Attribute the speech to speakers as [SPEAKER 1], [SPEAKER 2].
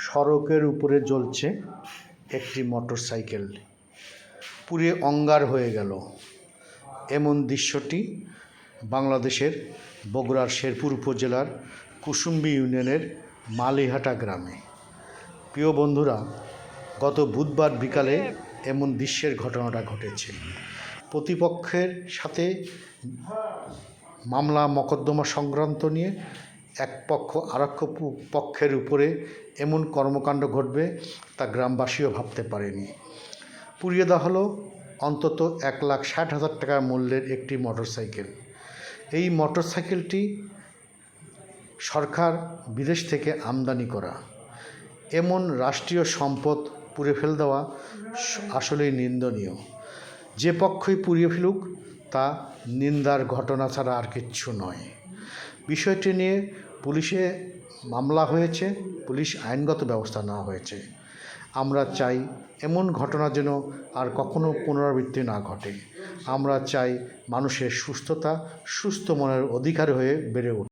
[SPEAKER 1] সড়কের উপরে জ্বলছে একটি মোটরসাইকেল। পুড়ে অঙ্গার হয়ে গেল। এমন দৃশ্যটি বাংলাদেশের বগুড়ার শেরপুর উপজেলার কুসুম্বি ইউনিয়নের মালিহাটা গ্রামে। প্রিয় বন্ধুরা, গত বুধবার বিকালে এমন দৃশ্যের ঘটনাটা ঘটেছে। প্রতিপক্ষের সাথে মামলা, মকদ্দমা সংক্রান্ত নিয়ে এক পক্ষ আরক্ষ পক্ষের উপরে এমন কর্মকাণ্ড ঘটবে তা গ্রামবাসীও ভাবতে পারেনি। পুড়িয়ে দেওয়া হলো অন্তত এক লাখ ষাট হাজার টাকা মূল্যের একটি মোটরসাইকেল। এই মোটরসাইকেলটি সরকার বিদেশ থেকে আমদানি করা। এমন রাষ্ট্রীয় সম্পদ পুড়ে ফেল দেওয়া আসলেই নিন্দনীয়। যে পক্ষই পুড়িয়ে ফেলুক, তা নিন্দার ঘটনা ছাড়া আর কিচ্ছু নয়। বিষয়টি নিয়ে পুলিশে মামলা হয়েছে, পুলিশ আইনগত ব্যবস্থা নেওয়া হয়েছে। আমরা চাই এমন ঘটনা যেন আর কখনো পুনরাবৃত্তি না ঘটে। আমরা চাই মানুষের সুস্থতা, সুস্থ মনের অধিকার হয়ে বেড়ে উঠুক।